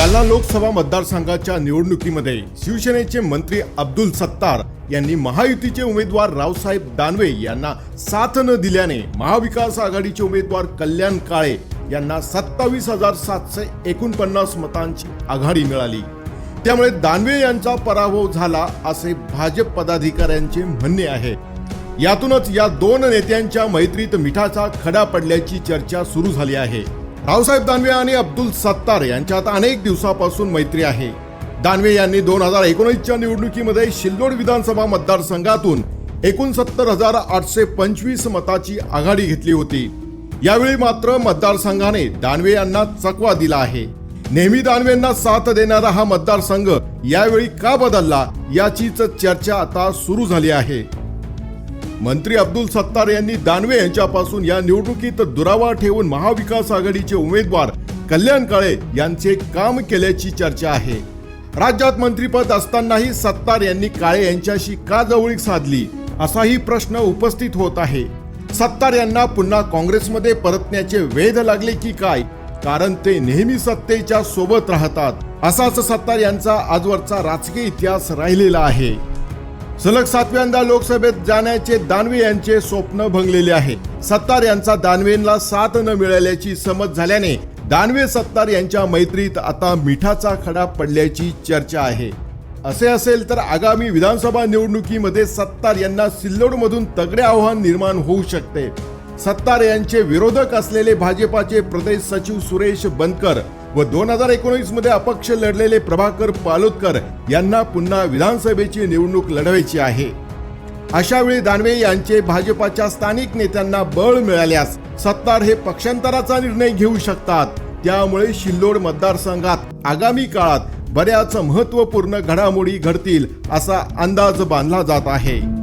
जालना लोकसभा मतदारसंघाच्या निवडणुकीमध्ये शिवसेनेचे मंत्री अब्दुल सत्तार यांनी महायुतीचे उमेदवार रावसाहेब दानवे यांना साथ न दिल्याने महाविकास आघाडीचे उमेदवार कल्याण काळे यांना सत्तावीस हजार सातशे एकोणपन्नास मतांची आघाडी मिळाली. त्यामुळे दानवे यांचा पराभव झाला असे भाजप पदाधिकाऱ्यांचे म्हणणे आहे. यातूनच या दोन नेत्यांच्या मैत्रीत मिठाचा खडा पडल्याची चर्चा सुरू झाली आहे. रावसाहेब दानवे आणि अब्दुल सत्तार यांच्यात अनेक दिवसापासून मैत्री आहे. दानवे यांनी दोन हजार एकोणीसच्या निवडणुकीमध्ये शिल्लोड विधानसभा मतदारसंघातून एकोणसत्तर हजार आठशे पंचवीस मताची आघाडी घेतली होती. यावेळी मात्र मतदारसंघाने दानवे यांना चकवा दिला आहे. नेहमी दानवेंना साथ देणारा हा मतदारसंघ यावेळी का बदलला याचीच चर्चा आता सुरू झाली आहे. मंत्री अब्दुल सत्तार यांनी दानवे यांच्यापासून या निवडणुकीत दुरावा ठेवून महाविकास आघाडीचे उमेदवार कल्याण काळे यांचे काम केल्याची चर्चा आहे. राज्यात मंत्रीपद असतानाही सत्तार यांनी काळे यांच्याशी का जवळीक साधली असाही प्रश्न उपस्थित होत आहे. सत्तार यांना पुन्हा काँग्रेसमध्ये परतण्याचे वेध लागले की काय? कारण ते नेहमी सत्तेच्या सोबत राहतात. असाच सत्तार यांचा आजवरचा राजकीय इतिहास राहिलेला आहे. सलग सातव्यांदा लोकसभेत जाण्याचे दानवे यांचे स्वप्न भंगलेले आहे. सत्तार यांचा दानवेंना साथ न मिळाल्याची समज झाल्याने दानवे सत्तार यांच्या मैत्रीत आता मिठाचा खडा पडल्याची चर्चा आहे. असे असेल तर आगामी विधानसभा निवडणुकीमध्ये सत्तार यांना सिल्लोडमधून तगडे आव्हान निर्माण होऊ शकते. सत्तार यांचे विरोधक असलेले भाजपाचे प्रदेश सचिव सुरेश बनकर व दोन हजार एकोणीसमध्ये अपक्ष लढलेले प्रभाकर पालोदकर यांना पुन्हा विधानसभेची निवडणूक लढवायची आहे. अशा वेळी दानवे यांचे भाजपाच्या स्थानिक नेत्यांना बळ मिळाल्यास सत्तार हे पक्षांतराचा निर्णय घेऊ शकतात. त्यामुळे शिल्लोड मतदारसंघात आगामी काळात बऱ्याच महत्त्वपूर्ण घडामोडी घडतील असा अंदाज बांधला जात आहे.